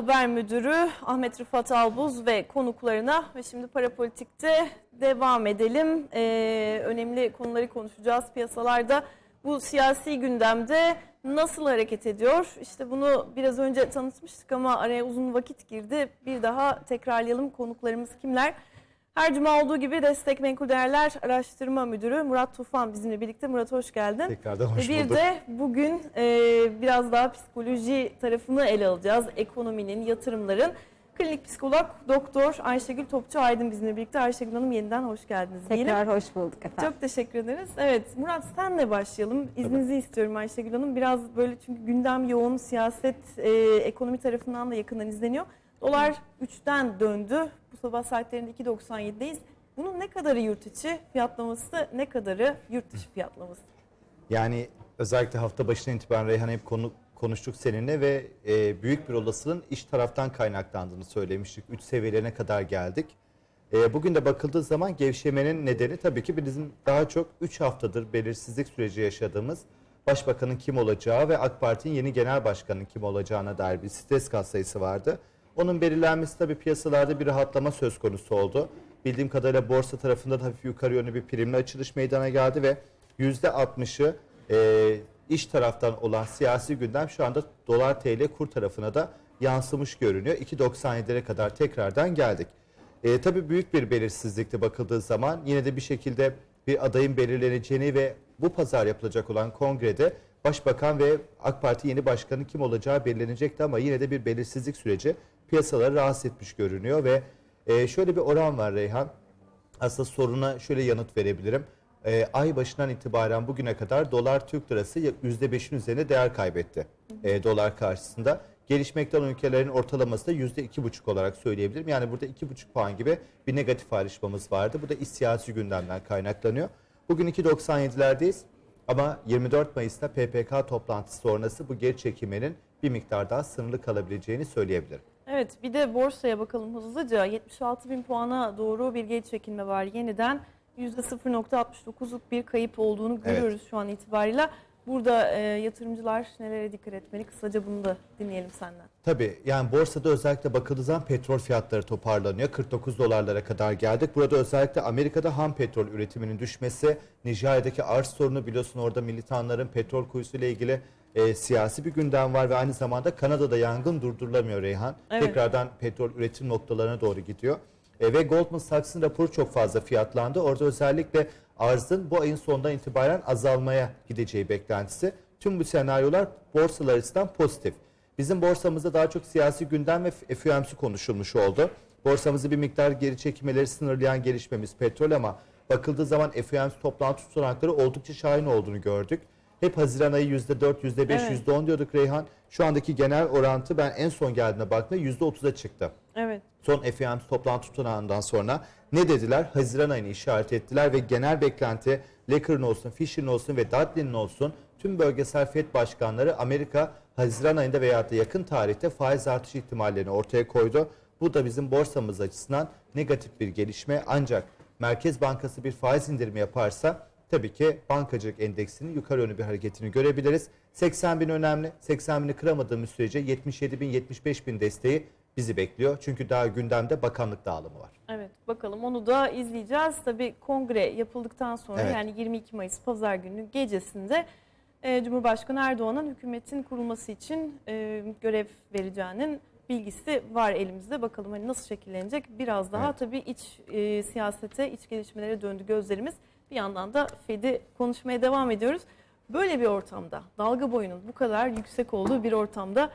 Haber Müdürü Ahmet Rıfat Albuz ve konuklarına ve şimdi Parapolitik'te devam edelim. Ee, önemli konuları konuşacağız. Piyasalarda bu siyasi gündemde nasıl hareket ediyor? İşte bunu biraz önce tanıtmıştık ama araya uzun vakit girdi. Bir daha tekrarlayalım konuklarımız kimler? Her cuma olduğu gibi Destek Menkul Değerler Araştırma Müdürü Murat Tufan bizimle birlikte. Murat hoş geldin. Tekrardan hoş Ve bir bulduk. de bugün e, biraz daha psikoloji tarafını ele alacağız. Ekonominin, yatırımların. Klinik psikolog Doktor Ayşegül Topçu Aydın bizimle birlikte. Ayşegül Hanım yeniden hoş geldiniz. diyelim. Tekrar hoş bulduk efendim. Çok teşekkür ederiz. Evet Murat senle başlayalım. İzninizi istiyorum Ayşegül Hanım. Biraz böyle çünkü gündem yoğun siyaset, e, ekonomi tarafından da yakından izleniyor. Dolar 3'ten döndü. Bu sabah saatlerinde 2.97'deyiz. Bunun ne kadarı yurt içi fiyatlaması, ne kadarı yurt dışı fiyatlaması? Yani özellikle hafta başına itibaren Reyhan hep konu, konuştuk seninle ve e, büyük bir olasılığın iş taraftan kaynaklandığını söylemiştik. 3 seviyelerine kadar geldik. E, bugün de bakıldığı zaman gevşemenin nedeni tabii ki bizim daha çok 3 haftadır belirsizlik süreci yaşadığımız Başbakanın kim olacağı ve AK Parti'nin yeni genel başkanının kim olacağına dair bir stres katsayısı vardı. Onun belirlenmesi tabii piyasalarda bir rahatlama söz konusu oldu. Bildiğim kadarıyla borsa tarafında da hafif yukarı yönlü bir primli açılış meydana geldi ve %60'ı e, iş taraftan olan siyasi gündem şu anda dolar TL kur tarafına da yansımış görünüyor. 2.97'lere kadar tekrardan geldik. E, tabii büyük bir belirsizlikte bakıldığı zaman yine de bir şekilde bir adayın belirleneceğini ve bu pazar yapılacak olan kongrede Başbakan ve AK Parti yeni başkanın kim olacağı belirlenecekti ama yine de bir belirsizlik süreci piyasaları rahatsız etmiş görünüyor ve e, şöyle bir oran var Reyhan. Aslında soruna şöyle yanıt verebilirim. Ee, ay başından itibaren bugüne kadar dolar Türk lirası %5'in üzerinde değer kaybetti ee, dolar karşısında. Gelişmekte olan ülkelerin ortalaması da %2,5 olarak söyleyebilirim. Yani burada 2,5 puan gibi bir negatif ayrışmamız vardı. Bu da iç siyasi gündemden kaynaklanıyor. Bugün 2.97'lerdeyiz ama 24 Mayıs'ta PPK toplantısı sonrası bu geri çekilmenin bir miktar daha sınırlı kalabileceğini söyleyebilirim. Evet bir de borsaya bakalım hızlıca. 76 bin puana doğru bir geri çekilme var yeniden. %0.69'luk bir kayıp olduğunu görüyoruz şu an itibariyle. Burada e, yatırımcılar nelere dikkat etmeli? Kısaca bunu da dinleyelim senden. Tabii yani borsada özellikle bakıldığı zaman petrol fiyatları toparlanıyor. 49 dolarlara kadar geldik. Burada özellikle Amerika'da ham petrol üretiminin düşmesi, Nijerya'daki arz sorunu biliyorsun orada militanların petrol kuyusuyla ilgili e, siyasi bir gündem var ve aynı zamanda Kanada'da yangın durdurulamıyor Reyhan. Evet. Tekrardan petrol üretim noktalarına doğru gidiyor. E, ve Goldman Sachs'ın raporu çok fazla fiyatlandı. Orada özellikle arzın bu ayın sonundan itibaren azalmaya gideceği beklentisi. Tüm bu senaryolar borsalar açısından pozitif. Bizim borsamızda daha çok siyasi gündem ve FOMC konuşulmuş oldu. Borsamızı bir miktar geri çekmeleri sınırlayan gelişmemiz petrol ama bakıldığı zaman FOMC toplantı tutanakları oldukça şahin olduğunu gördük. Hep Haziran ayı %4, %5, Evet. %10 diyorduk Reyhan. Şu andaki genel orantı ben en son geldiğinde baktığımda %30'a çıktı Evet. Son FOMC toplantı tutanağından sonra ne dediler? Haziran ayını işaret ettiler ve genel beklenti Laker'ın olsun, Fisher'ın olsun ve Dudley'nin olsun tüm bölgesel FED başkanları Amerika Haziran ayında veya da yakın tarihte faiz artış ihtimallerini ortaya koydu. Bu da bizim borsamız açısından negatif bir gelişme ancak Merkez Bankası bir faiz indirimi yaparsa tabii ki bankacılık endeksinin yukarı yönlü bir hareketini görebiliriz. 80 bin önemli. 80 bini kıramadığımız sürece 77 bin 75 bin desteği bizi bekliyor. Çünkü daha gündemde bakanlık dağılımı var. Evet bakalım onu da izleyeceğiz. Tabii kongre yapıldıktan sonra Evet. yani 22 Mayıs pazar günü gecesinde e, Cumhurbaşkanı Erdoğan'ın hükümetin kurulması için e, görev vereceğinin bilgisi var elimizde. Bakalım hani nasıl şekillenecek. Biraz daha Evet. tabii iç e, siyasete, iç gelişmelere döndü gözlerimiz. Bir yandan da Fed'i konuşmaya devam ediyoruz. Böyle bir ortamda dalga boyunun bu kadar yüksek olduğu bir ortamda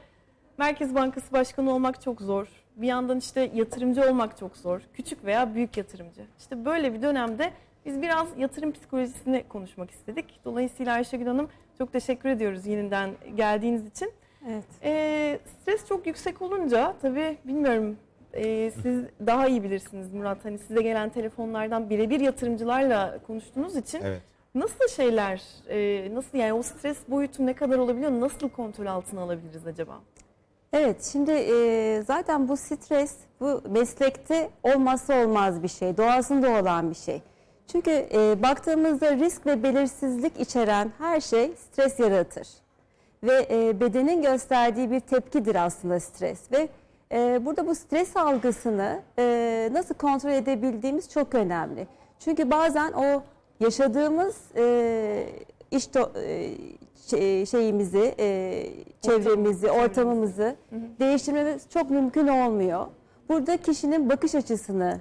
Merkez Bankası Başkanı olmak çok zor. Bir yandan işte yatırımcı olmak çok zor. Küçük veya büyük yatırımcı. İşte böyle bir dönemde biz biraz yatırım psikolojisini konuşmak istedik. Dolayısıyla Ayşegül Hanım çok teşekkür ediyoruz yeniden geldiğiniz için. Evet. Ee, stres çok yüksek olunca tabii bilmiyorum e, siz daha iyi bilirsiniz Murat. Hani size gelen telefonlardan birebir yatırımcılarla konuştuğunuz için Evet. nasıl şeyler, e, nasıl yani o stres boyutu ne kadar olabiliyor, nasıl kontrol altına alabiliriz acaba? Evet şimdi e, zaten bu stres bu meslekte olmazsa olmaz bir şey. Doğasında olan bir şey. Çünkü e, baktığımızda risk ve belirsizlik içeren her şey stres yaratır. Ve e, bedenin gösterdiği bir tepkidir aslında stres. Ve Ee, burada bu stres algısını e, nasıl kontrol edebildiğimiz çok önemli. Çünkü bazen o yaşadığımız e, iş do- e, şeyimizi, e, çevremizi, ortamımızı değiştirmemiz çok mümkün olmuyor. Burada kişinin bakış açısını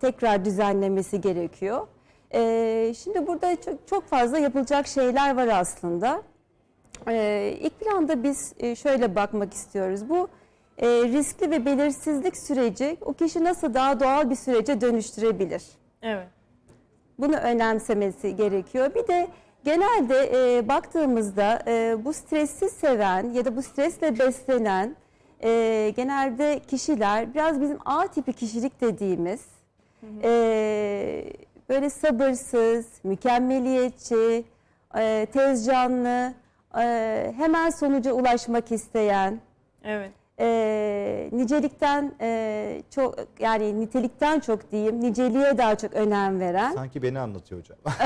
tekrar düzenlemesi gerekiyor. Ee, şimdi burada çok, fazla yapılacak şeyler var aslında. İlk planda biz e, şöyle bakmak istiyoruz. Bu e, riskli ve belirsizlik süreci o kişi nasıl daha doğal bir sürece dönüştürebilir? Evet. Bunu önemsemesi gerekiyor. Bir de genelde e, baktığımızda e, bu stresi seven ya da bu stresle beslenen e, genelde kişiler biraz bizim A tipi kişilik dediğimiz e, böyle sabırsız, mükemmeliyetçi, e, tez e, hemen sonuca ulaşmak isteyen, Evet. E, nicelikten e, çok yani nitelikten çok diyeyim niceliğe daha çok önem veren Sanki beni anlatıyor hocam.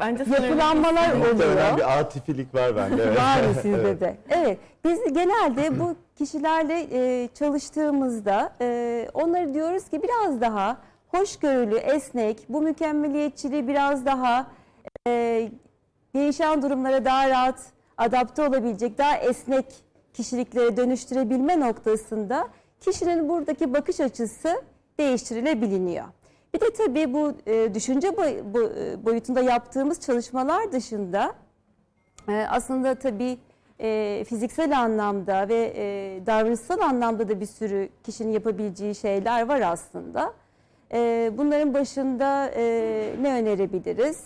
Bence yapılanmalar Muhtemelen oluyor. bir atifilik var bende. Evet. Var mı sizde Evet. de? Evet. Biz genelde bu kişilerle e, çalıştığımızda e, onları diyoruz ki biraz daha hoşgörülü, esnek, bu mükemmeliyetçiliği biraz daha e, değişen durumlara daha rahat adapte olabilecek, daha esnek kişiliklere dönüştürebilme noktasında kişinin buradaki bakış açısı değiştirilebiliniyor. Bir de tabii bu e, düşünce e, boyutunda yaptığımız çalışmalar dışında ee, aslında tabii e, fiziksel anlamda ve e, davranışsal anlamda da bir sürü kişinin yapabileceği şeyler var aslında. E, bunların başında e, ne önerebiliriz?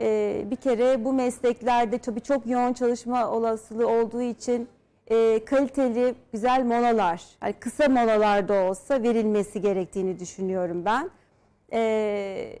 E, bir kere bu mesleklerde tabii çok yoğun çalışma olasılığı olduğu için e, kaliteli, güzel molalar, yani kısa molalarda olsa verilmesi gerektiğini düşünüyorum ben. E,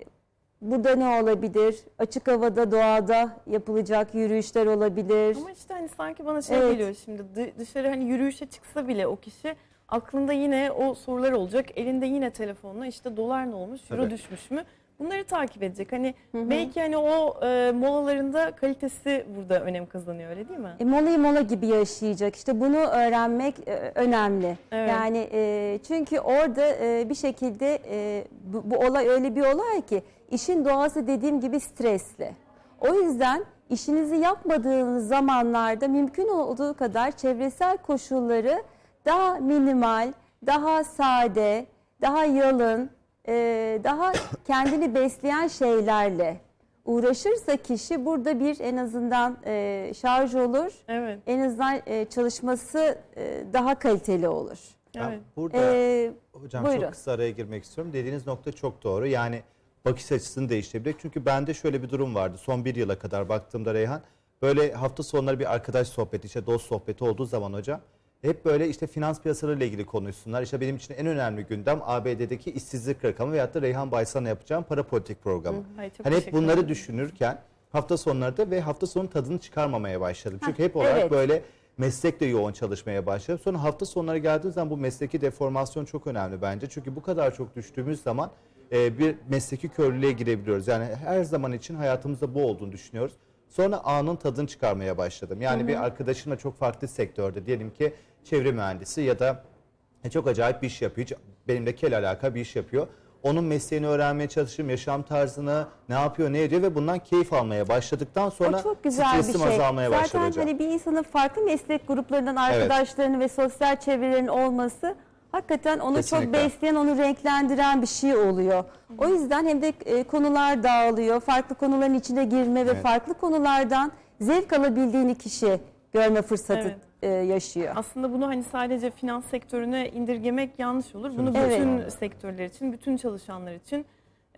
Burada ne olabilir? Açık havada, doğada yapılacak yürüyüşler olabilir. Ama işte hani sanki bana şey Evet. geliyor şimdi dı- dışarı hani yürüyüşe çıksa bile o kişi aklında yine o sorular olacak. Elinde yine telefonla işte dolar ne olmuş, euro Tabii. düşmüş mü? Bunları takip edecek. Hani belki hani o e, molalarında kalitesi burada önem kazanıyor öyle değil mi? E, molayı mola gibi yaşayacak. İşte bunu öğrenmek e, önemli. Evet. Yani e, çünkü orada e, bir şekilde e, bu, bu olay öyle bir olay ki işin doğası dediğim gibi stresli. O yüzden işinizi yapmadığınız zamanlarda mümkün olduğu kadar çevresel koşulları daha minimal, daha sade, daha yalın, e, daha kendini besleyen şeylerle uğraşırsa kişi burada bir en azından e, şarj olur. Evet. En azından e, çalışması e, daha kaliteli olur. Ben Evet. burada E, hocam buyurun. çok kısa araya girmek istiyorum. Dediğiniz nokta çok doğru. Yani bakış açısını değiştirebilir. Çünkü bende şöyle bir durum vardı. Son bir yıla kadar baktığımda Reyhan böyle hafta sonları bir arkadaş sohbeti, işte dost sohbeti olduğu zaman hocam hep böyle işte finans piyasalarıyla ilgili konuşsunlar. İşte benim için en önemli gündem ABD'deki işsizlik rakamı veyahut da Reyhan Baysan'la yapacağım para politik programı. Ay, çok hani hep bunları düşünürken hafta sonları ve hafta sonu tadını çıkarmamaya başladım. Çünkü hep olarak evet. böyle meslekle yoğun çalışmaya başladım. Sonra hafta sonları geldiği zaman bu mesleki deformasyon çok önemli bence. Çünkü bu kadar çok düştüğümüz zaman e, bir mesleki körlüğe girebiliyoruz. Yani her zaman için hayatımızda bu olduğunu düşünüyoruz. Sonra anın tadını çıkarmaya başladım. Yani bir arkadaşımla çok farklı sektörde diyelim ki çevre mühendisi ya da e, çok acayip bir iş yapıyor. Hiç benimle kel alaka bir iş yapıyor. Onun mesleğini öğrenmeye çalışırım, yaşam tarzını, ne yapıyor, ne ediyor ve bundan keyif almaya başladıktan sonra o çok güzel bir stresim şey. azalmaya Zaten hocam. hani bir insanın farklı meslek gruplarından arkadaşlarının ve sosyal çevrelerin olması hakikaten onu çok Kesinlikle. besleyen, onu renklendiren bir şey oluyor. O yüzden hem de e, konular dağılıyor. Farklı konuların içine girme ve Evet. farklı konulardan zevk alabildiğini kişi görme fırsatı Evet. E, yaşıyor. Aslında bunu hani sadece finans sektörüne indirgemek yanlış olur. Bunu bütün Evet. sektörler için, bütün çalışanlar için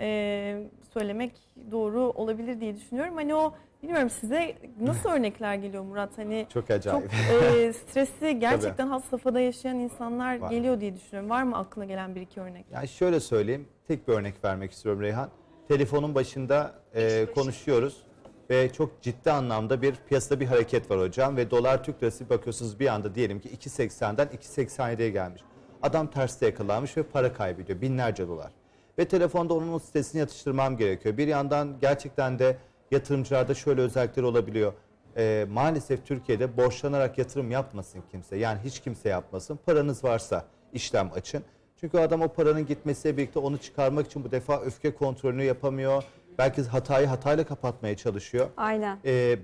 e, söylemek doğru olabilir diye düşünüyorum. Hani o bilmiyorum size nasıl örnekler geliyor Murat? Hani Çok çok acayip. e, stresli gerçekten has safhada yaşayan insanlar Var. geliyor diye düşünüyorum. Var mı aklına gelen bir iki örnek? Yani şöyle söyleyeyim, tek bir örnek vermek istiyorum Reyhan. Telefonun başında e, konuşuyoruz ve çok ciddi anlamda bir piyasada bir hareket var hocam ve dolar Türk lirası bakıyorsunuz bir anda diyelim ki 2.80'den 2.87'ye gelmiş. Adam terste yakalanmış ve para kaybediyor binlerce dolar. Ve telefonda onun stresini yatıştırmam gerekiyor. Bir yandan gerçekten de yatırımcılarda şöyle özellikler olabiliyor. e, maalesef Türkiye'de borçlanarak yatırım yapmasın kimse. Yani hiç kimse yapmasın. Paranız varsa işlem açın. Çünkü adam o paranın gitmesiyle birlikte onu çıkarmak için bu defa öfke kontrolünü yapamıyor. Belki hatayı hatayla kapatmaya çalışıyor. Aynen. Ee,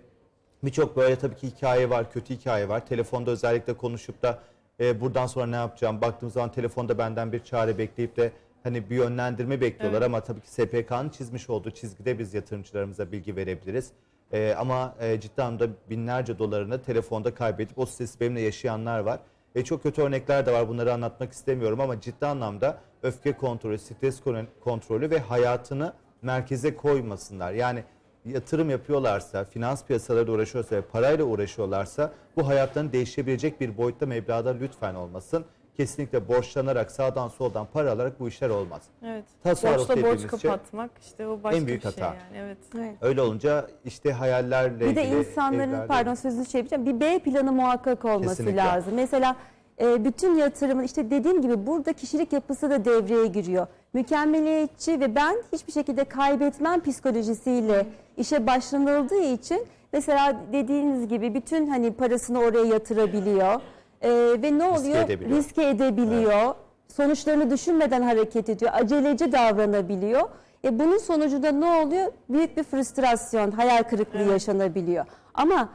Birçok böyle tabii ki hikaye var, kötü hikaye var. Telefonda özellikle konuşup da e, buradan sonra ne yapacağım? Baktığım zaman telefonda benden bir çare bekleyip de hani bir yönlendirme bekliyorlar ama tabii ki SPK'nın çizmiş olduğu çizgide biz yatırımcılarımıza bilgi verebiliriz. Ee, ama e, ciddi anlamda binlerce dolarını telefonda kaybedip o stresi benimle yaşayanlar var. E, çok kötü örnekler de var bunları anlatmak istemiyorum ama ciddi anlamda öfke kontrolü, stres kon- kontrolü ve hayatını merkeze koymasınlar. Yani yatırım yapıyorlarsa, finans piyasalarıyla uğraşıyorsa ve parayla uğraşıyorlarsa bu hayatlarını değişebilecek bir boyutta meblağda lütfen olmasın. Kesinlikle borçlanarak sağdan soldan para alarak bu işler olmaz. Evet. Tasarruf Borçla borç dediğimiz şey kapatmak işte o başka en büyük bir şey hata. yani. Evet. Evet. Öyle olunca işte hayallerle Bir de ilgili insanların evlerle pardon sözünü şey yapacağım. Bir B planı muhakkak olması Kesinlikle. lazım. Mesela e, bütün yatırımın işte dediğim gibi burada kişilik yapısı da devreye giriyor. Mükemmeliyetçi ve ben hiçbir şekilde kaybetmem psikolojisiyle işe başlanıldığı için mesela dediğiniz gibi bütün hani parasını oraya yatırabiliyor. E, ve ne oluyor? edebiliyor. Riske edebiliyor. Sonuçlarını düşünmeden hareket ediyor. Aceleci davranabiliyor. E bunun sonucunda ne oluyor? Büyük bir frustrasyon, hayal kırıklığı yaşanabiliyor. Ama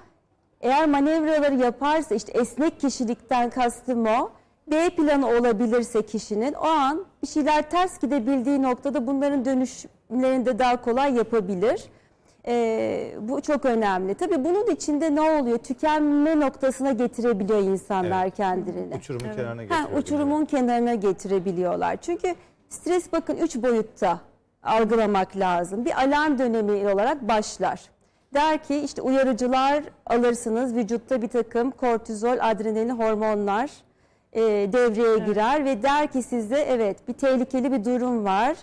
eğer manevraları yaparsa işte esnek kişilikten kastım o. B planı olabilirse kişinin o an bir şeyler ters gidebildiği noktada bunların dönüşümlerini de daha kolay yapabilir. Ee, bu çok önemli. Tabii bunun içinde ne oluyor? Tükenme noktasına getirebiliyor insanlar Evet. kendilerini. uçurumun kenarına Ha, getiriyor. uçurumun kenarına getirebiliyorlar. Çünkü stres bakın üç boyutta algılamak lazım. Bir alarm dönemi olarak başlar. Der ki işte uyarıcılar alırsınız vücutta bir takım kortizol, adrenalin hormonlar e, devreye girer ve der ki size evet bir tehlikeli bir durum var.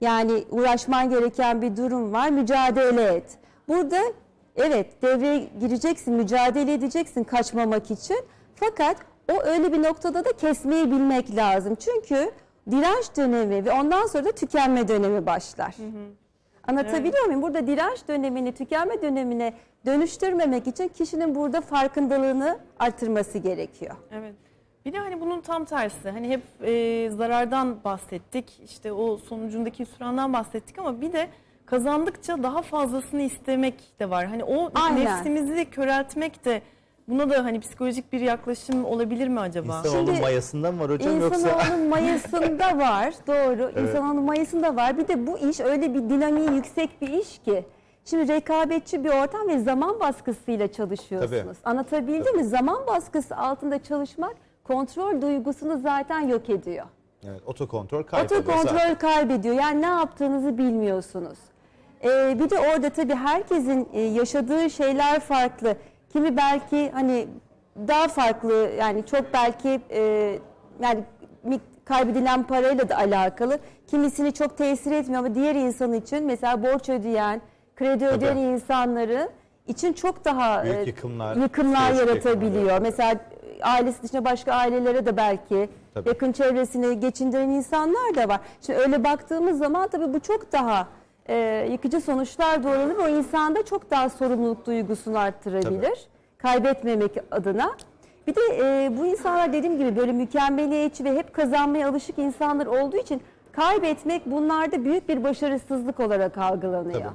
Yani uğraşman gereken bir durum var mücadele et. Burada evet devreye gireceksin mücadele edeceksin kaçmamak için. Fakat o öyle bir noktada da kesmeyi bilmek lazım. Çünkü direnç dönemi ve ondan sonra da tükenme dönemi başlar. Anlatabiliyor muyum? Burada direnç dönemini tükenme dönemine dönüştürmemek için kişinin burada farkındalığını artırması gerekiyor. Evet. Bir de hani bunun tam tersi. Hani hep e, zarardan bahsettik. işte o sonucundaki hüsrandan bahsettik ama bir de kazandıkça daha fazlasını istemek de var. Hani o Aynen. nefsimizi köreltmek de buna da hani psikolojik bir yaklaşım olabilir mi acaba? İnsanoğlunun Şimdi mayasında mı var hocam yoksa? İnsanoğlunun mayasında var. Doğru. İnsanoğlunun mayasında var. Bir de bu iş öyle bir dinamiği yüksek bir iş ki. Şimdi rekabetçi bir ortam ve zaman baskısıyla çalışıyorsunuz. Tabii. Anlatabildim mi? Zaman baskısı altında çalışmak kontrol duygusunu zaten yok ediyor. Evet, otokontrol kayboluyor. Otokontrol zaten. kaybediyor. Yani ne yaptığınızı bilmiyorsunuz. Ee, bir de orada tabii herkesin e, yaşadığı şeyler farklı. Kimi belki hani daha farklı yani çok belki e, yani kaybedilen parayla da alakalı. Kimisini çok tesir etmiyor ama diğer insan için mesela borç ödeyen, kredi ödeyen Tabii. insanları için çok daha Büyük e, yıkımlar, yıkımlar psikolojik yaratabiliyor. yıkımlar. Mesela ailesi dışında başka ailelere de belki Tabii. yakın çevresini geçindiren insanlar da var. Şimdi öyle baktığımız zaman tabii bu çok daha e, yıkıcı sonuçlar doğurabilir. O insanda çok daha sorumluluk duygusunu arttırabilir. Kaybetmemek adına. Bir de e, bu insanlar dediğim gibi böyle mükemmeliyetçi ve hep kazanmaya alışık insanlar olduğu için kaybetmek bunlarda büyük bir başarısızlık olarak algılanıyor. Tabii.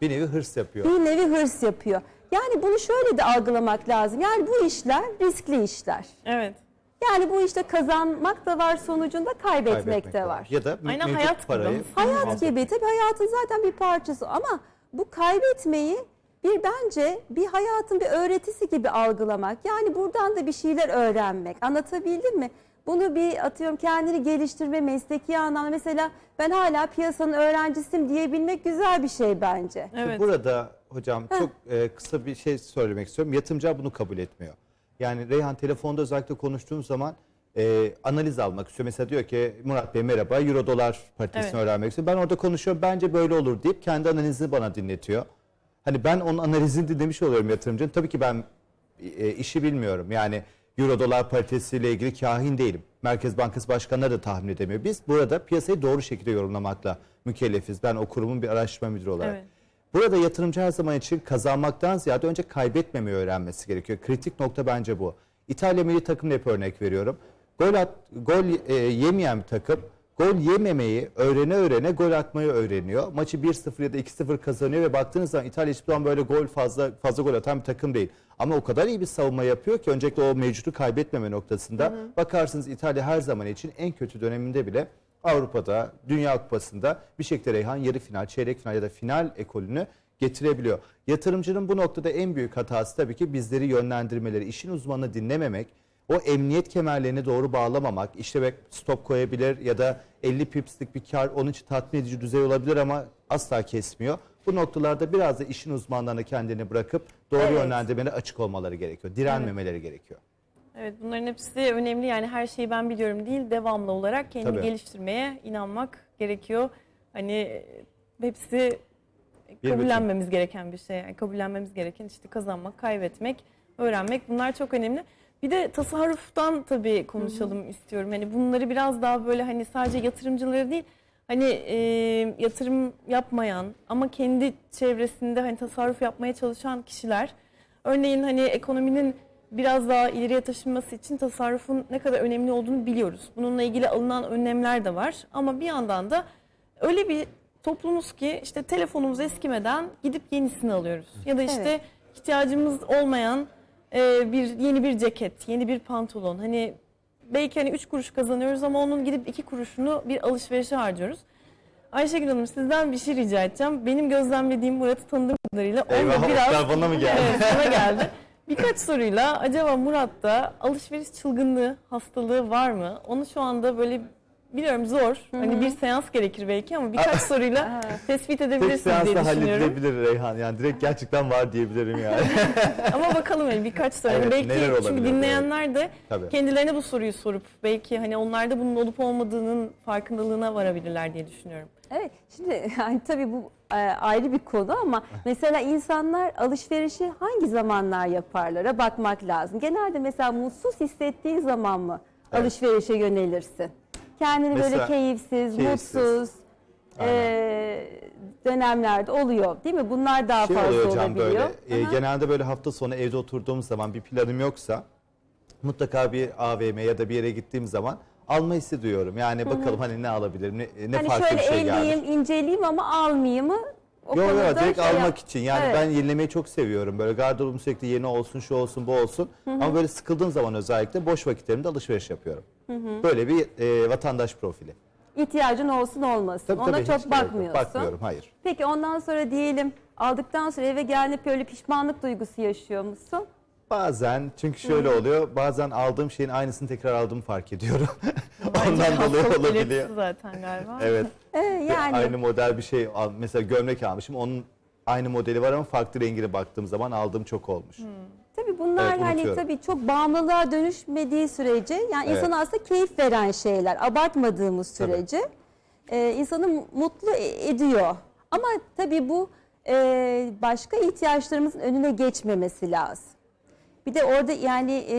Bir nevi hırs yapıyor. Bir nevi hırs yapıyor. Yani bunu şöyle de algılamak lazım. Yani bu işler riskli işler. Evet. Yani bu işte kazanmak da var sonucunda kaybetmek, Kaybetmek de var. Ya da Aynen mevcut hayat gibi. parayı. Hayat muhafaza gibi tabii hayatın zaten bir parçası ama bu kaybetmeyi bir bence bir hayatın bir öğretisi gibi algılamak. Yani buradan da bir şeyler öğrenmek. Anlatabildim mi? Bunu bir atıyorum kendini geliştirme mesleki anlamda mesela ben hala piyasanın öğrencisiyim diyebilmek güzel bir şey bence. Evet. Burada hocam çok e, kısa bir şey söylemek istiyorum. Yatırımcılar bunu kabul etmiyor. Yani Reyhan telefonda özellikle konuştuğum zaman e, analiz almak istiyor. Mesela diyor ki Murat Bey merhaba Euro dolar paritesini Evet. öğrenmek istiyorum. Ben orada konuşuyorum bence böyle olur deyip kendi analizini bana dinletiyor. Hani ben onun analizini dinlemiş oluyorum yatırımcının. Tabii ki ben e, işi bilmiyorum. Yani Euro dolar paritesiyle ilgili kahin değilim. Merkez Bankası başkanları da tahmin edemiyor. Biz burada piyasayı doğru şekilde yorumlamakla mükellefiz. Ben o kurumun bir araştırma müdürü olarak. Evet. Burada yatırımcı her zaman için kazanmaktan ziyade önce kaybetmemeyi öğrenmesi gerekiyor. Kritik nokta bence bu. İtalya milli takımına hep örnek veriyorum. Gol, at, gol e, yemeyen bir takım gol yememeyi öğrene öğrene gol atmayı öğreniyor. Maçı 1-0 ya da 2-0 kazanıyor ve baktığınız zaman İtalya hiçbir zaman böyle gol fazla fazla gol atan bir takım değil. Ama o kadar iyi bir savunma yapıyor ki öncelikle o mevcutu kaybetmeme noktasında. Bakarsınız İtalya her zaman için en kötü döneminde bile Avrupa'da, Dünya Kupası'nda bir şekilde Reyhan yarı final, çeyrek final ya da final ekolünü getirebiliyor. Yatırımcının bu noktada en büyük hatası tabii ki bizleri yönlendirmeleri, işin uzmanını dinlememek, o emniyet kemerlerini doğru bağlamamak, işte stop koyabilir ya da 50 pipslik bir kar onun için tatmin edici düzey olabilir ama asla kesmiyor. Bu noktalarda biraz da işin uzmanlarına kendini bırakıp doğru Evet. yönlendirmeleri açık olmaları gerekiyor. Direnmemeleri gerekiyor. Evet bunların hepsi önemli yani her şeyi ben biliyorum değil devamlı olarak kendini Tabii. geliştirmeye inanmak gerekiyor. Hani e, hepsi Bir kabullenmemiz gereken bir şey. Yani kabullenmemiz gereken işte kazanmak, kaybetmek, öğrenmek bunlar çok önemli. Bir de tasarruftan tabii konuşalım istiyorum. Hani bunları biraz daha böyle hani sadece yatırımcıları değil hani e, yatırım yapmayan ama kendi çevresinde hani tasarruf yapmaya çalışan kişiler örneğin hani ekonominin biraz daha ileriye taşınması için tasarrufun ne kadar önemli olduğunu biliyoruz. Bununla ilgili alınan önlemler de var ama bir yandan da öyle bir toplumuz ki işte telefonumuz eskimeden gidip yenisini alıyoruz. Ya da işte Evet. ihtiyacımız olmayan e, bir yeni bir ceket, yeni bir pantolon. Hani belki hani 3 kuruş kazanıyoruz ama onun gidip 2 kuruşunu bir alışverişe harcıyoruz. Ayşegül Hanım sizden bir şey rica edeceğim. Benim gözlemlediğim Murat'ı tanıdığım kadarıyla onda biraz... bana mı geldi? Evet sana geldi. Birkaç soruyla acaba Murat'ta alışveriş çılgınlığı, hastalığı var mı? Onu şu anda böyle biliyorum zor. Hani bir seans gerekir belki ama birkaç soruyla tespit Tek edebilirsiniz diye seansta düşünüyorum. halledilebilir Reyhan. Yani direkt gerçekten var diyebilirim yani. Ama bakalım hani birkaç soru. Evet, belki neler olabilir, çünkü dinleyenler de Tabii. kendilerine bu soruyu sorup belki hani onlar da bunun olup olmadığının farkındalığına varabilirler diye düşünüyorum. Evet, şimdi yani tabii bu ayrı bir konu ama mesela insanlar alışverişi hangi zamanlar yaparlara bakmak lazım. Genelde mesela mutsuz hissettiğin zaman mı Evet. alışverişe yönelirsin? Kendini böyle Mesela keyifsiz, keyifsiz. mutsuz e, dönemlerde oluyor değil mi? Bunlar daha şey fazla hocam olabiliyor. böyle. e, genelde böyle hafta sonu evde oturduğum zaman bir planım yoksa mutlaka bir AVM ya da bir yere gittiğim zaman alma hissi duyuyorum. Yani bakalım hani ne alabilirim, ne, ne hani farklı şöyle bir şey geldi. elleyeyim, inceleyeyim ama almayayım mı? O Yok konuda yok direkt şey almak yap- için. Yani Evet. ben yenilemeyi çok seviyorum. Böyle gardırobum sürekli yeni olsun, şu olsun, bu olsun. Ama böyle sıkıldığım zaman özellikle boş vakitlerimde alışveriş yapıyorum. Böyle bir e, vatandaş profili. İhtiyacın olsun olmasın. Tabii, Ona tabii, hiç çok gerek yok. bakmıyorsun. Bakmıyorum, hayır. Peki ondan sonra diyelim aldıktan sonra eve geldiğinde böyle pişmanlık duygusu yaşıyor musun? Bazen çünkü şöyle oluyor. Bazen aldığım şeyin aynısını tekrar aldığımı fark ediyorum. Ondan dolayı hastalık olabiliyor. belirtisi zaten galiba. Evet. Ee, yani Aynı model bir şey al- mesela gömlek almışım. Onun aynı modeli var ama farklı rengine baktığım zaman aldığım çok olmuş. tabii bunlar Evet, hani unutuyorum. tabii çok bağımlılığa dönüşmediği sürece yani Evet. insana aslında keyif veren şeyler abartmadığımız Tabii. sürece e, insanı mutlu e- ediyor. Ama tabii bu e, başka ihtiyaçlarımızın önüne geçmemesi lazım. Bir de orada yani e,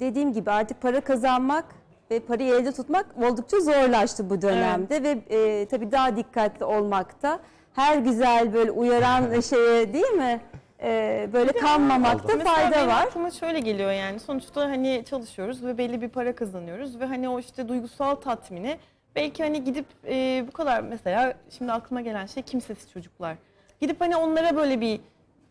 dediğim gibi artık para kazanmak ve parayı elde tutmak oldukça zorlaştı bu dönemde ve e, tabii daha dikkatli olmakta. Her güzel böyle uyaran şeye değil mi? E, böyle kanmamakta Mesela fayda benim var. aklıma şöyle geliyor yani sonuçta hani çalışıyoruz ve belli bir para kazanıyoruz ve hani o işte duygusal tatmini belki hani gidip e, bu kadar mesela şimdi aklıma gelen şey kimsesiz çocuklar. Gidip hani onlara böyle bir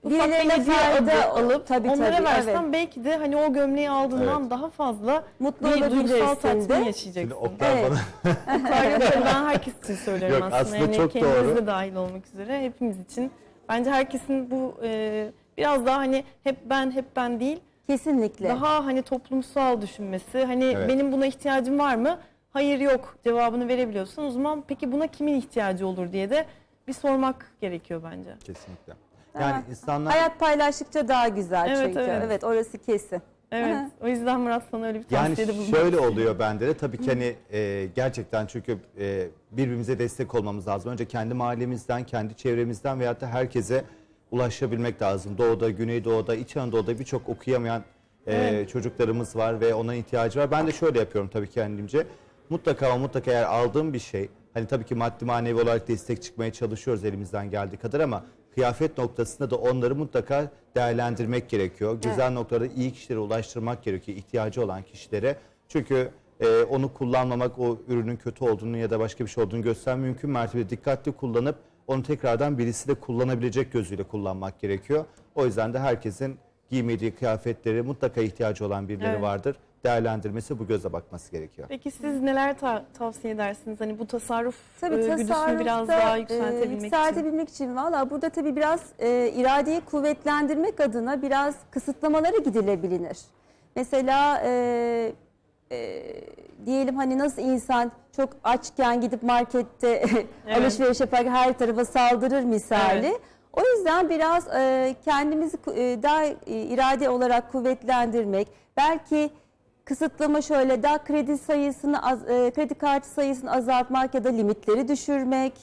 bir Birilerine fayda adı alıp tabii, onlara tabii, versen evet. belki de hani o gömleği aldığından Evet. daha fazla Mutlu bir duygusal tatmin de. yaşayacaksın. Şimdi Oktay Evet. bana ben herkes için söylüyorum Yok, aslında. aslında yani çok kendimiz doğru. de dahil olmak üzere hepimiz için. Bence herkesin bu e, biraz daha hani hep ben hep ben değil Kesinlikle. daha hani toplumsal düşünmesi. Hani Evet. benim buna ihtiyacım var mı? Hayır yok cevabını verebiliyorsun. O zaman peki buna kimin ihtiyacı olur diye de bir sormak gerekiyor bence. kesinlikle. Yani insanlar Hayat paylaştıkça daha güzel Evet, çünkü. evet. Evet. orası kesin. Evet. Aha. O yüzden Murat sana öyle bir Yani tavsiyede bulundum. şöyle oluyor bende de tabii ki hani e, gerçekten çünkü e, birbirimize destek olmamız lazım. Önce kendi mahallemizden, kendi çevremizden veyahut da herkese ulaşabilmek lazım. Doğuda, Güneydoğu'da, İç Anadolu'da birçok okuyamayan e, çocuklarımız var ve ona ihtiyacı var. Ben de şöyle yapıyorum tabii kendimce. Mutlaka ama mutlaka eğer aldığım bir şey Hani tabii ki maddi manevi olarak destek çıkmaya çalışıyoruz elimizden geldiği kadar ama kıyafet noktasında da onları mutlaka değerlendirmek gerekiyor. Güzel noktaları iyi kişilere ulaştırmak gerekiyor, ihtiyacı olan kişilere. Çünkü e, onu kullanmamak, o ürünün kötü olduğunu ya da başka bir şey olduğunu gösteren mümkün mertebe dikkatli kullanıp onu tekrardan birisi de kullanabilecek gözüyle kullanmak gerekiyor. O yüzden de herkesin giymediği kıyafetleri mutlaka ihtiyacı olan birileri Evet. vardır. Değerlendirmesi bu göze bakması gerekiyor. Peki siz neler ta- tavsiye edersiniz? Hani bu tasarruf Tabii e, güdüsünü biraz daha e, yükseltebilmek için. yükseltebilmek için. Valla burada tabii biraz e, iradeyi kuvvetlendirmek adına biraz kısıtlamalara gidilebilir. Mesela e, e, diyelim hani nasıl insan çok açken gidip markette alışveriş yaparken her tarafa saldırır misali. Evet. O yüzden biraz e, kendimizi e, daha e, irade olarak kuvvetlendirmek, belki kısıtlama şöyle daha kredi sayısını az, e, kredi kartı sayısını azaltmak ya da limitleri düşürmek,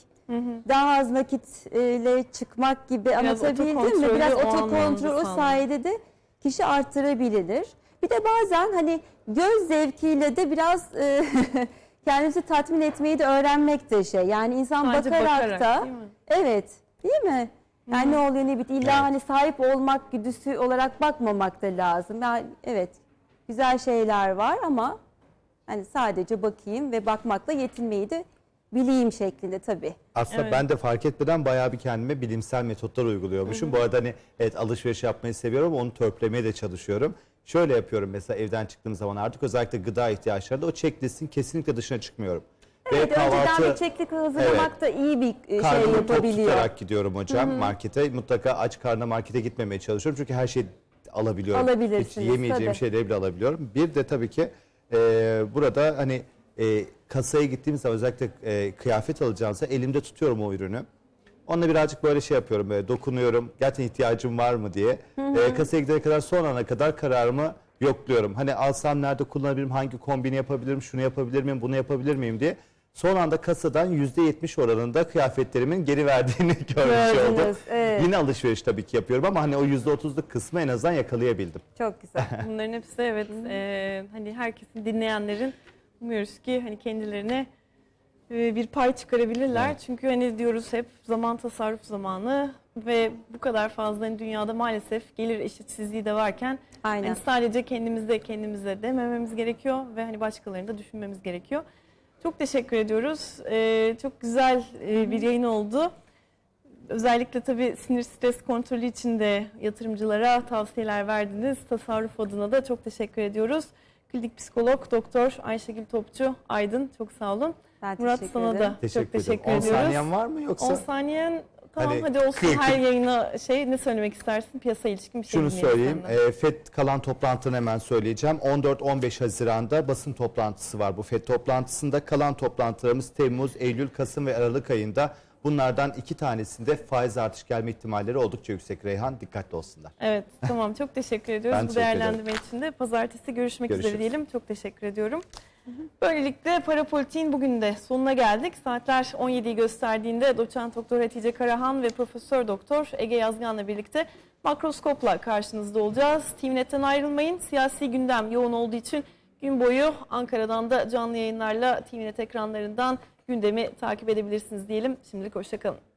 daha az nakitle çıkmak gibi anlatabildim mi? Biraz o otokontrol o sağlamak. sayede de kişi arttırabilir. Bir de bazen hani göz zevkiyle de biraz e, kendimizi tatmin etmeyi de öğrenmek de şey. Yani insan Sadece bakarak, bakarak, da değil mi? evet değil mi? Yani ne oluyor ne bitiyor. İlla Evet. hani sahip olmak güdüsü olarak bakmamak da lazım. Yani evet güzel şeyler var ama hani sadece bakayım ve bakmakla yetinmeyi de bileyim şeklinde tabii. Aslında Evet. ben de fark etmeden bayağı bir kendime bilimsel metotlar uyguluyormuşum. Bu arada hani evet alışveriş yapmayı seviyorum ama onu törpülemeye de çalışıyorum. Şöyle yapıyorum mesela evden çıktığım zaman artık özellikle gıda ihtiyaçlarında o checklistin kesinlikle dışına çıkmıyorum. Evet önceden bir çeklik hazırlamak da iyi bir e, şey Karnımı tok yapabiliyor. tutarak gidiyorum hocam markete. Mutlaka aç karnına markete gitmemeye çalışıyorum. Çünkü her şeyi alabiliyorum. Alabilirsiniz, Hiç yemeyeceğim tabii. şeyleri bile alabiliyorum. Bir de tabii ki e, burada hani e, kasaya gittiğim zaman özellikle e, kıyafet alacağımsa elimde tutuyorum o ürünü. Onunla birazcık böyle şey yapıyorum, böyle dokunuyorum. Gerçekten ihtiyacım var mı diye. E, kasaya gidene kadar son ana kadar kararımı yokluyorum. Hani alsam nerede kullanabilirim, hangi kombini yapabilirim, şunu yapabilir miyim, bunu yapabilir miyim diye. Son anda kasadan %70 oranında kıyafetlerimin geri verdiğini görmüş oldum. Gördünüz, evet. Yine alışveriş tabii ki yapıyorum ama hani o %30'luk kısmı en azından yakalayabildim. Çok güzel. Bunların hepsi evet e, hani herkesin dinleyenlerin umuyoruz ki hani kendilerine e, bir pay çıkarabilirler. Evet. Çünkü hani diyoruz hep zaman tasarruf zamanı ve bu kadar fazla hani dünyada maalesef gelir eşitsizliği de varken Aynen. hani sadece kendimizde kendimize demememiz gerekiyor ve hani başkalarını da düşünmemiz gerekiyor. Çok teşekkür ediyoruz. E, çok güzel e, bir yayın oldu. Özellikle tabii sinir stres kontrolü için de yatırımcılara tavsiyeler verdiniz. Tasarruf adına da çok teşekkür ediyoruz. Klinik psikolog doktor Ayşegül Topçu Aydın çok sağ olun. Ben Murat teşekkür sana ederim. da Teşekkür, çok teşekkür ederim. 10 ediyoruz. saniyen var mı yoksa? 10 saniyen tamam Hani hadi olsun kırk- her yayına şey ne söylemek istersin piyasa ilişkin bir şey Şunu söyleyeyim. senden. E, FED kalan toplantını hemen söyleyeceğim. 14-15 Haziran'da basın toplantısı var bu FED toplantısında. Kalan toplantılarımız Temmuz, Eylül, Kasım ve Aralık ayında. Bunlardan iki tanesinde faiz artış gelme ihtimalleri oldukça yüksek Reyhan. Dikkatli olsunlar. Evet tamam çok teşekkür ediyoruz Ben bu değerlendirme için de. Pazartesi görüşmek üzere Görüşürüz. diyelim. Çok teşekkür ediyorum. Böylelikle Parapolitik'in bugün de sonuna geldik. Saatler 17'yi gösterdiğinde doçent doktor Hatice Karahan ve profesör doktor Ege Yazgan'la birlikte makroskopla karşınızda olacağız. TVNet'ten ayrılmayın. Siyasi gündem yoğun olduğu için gün boyu Ankara'dan da canlı yayınlarla TVNet ekranlarından gündemi takip edebilirsiniz diyelim. Şimdilik hoşçakalın.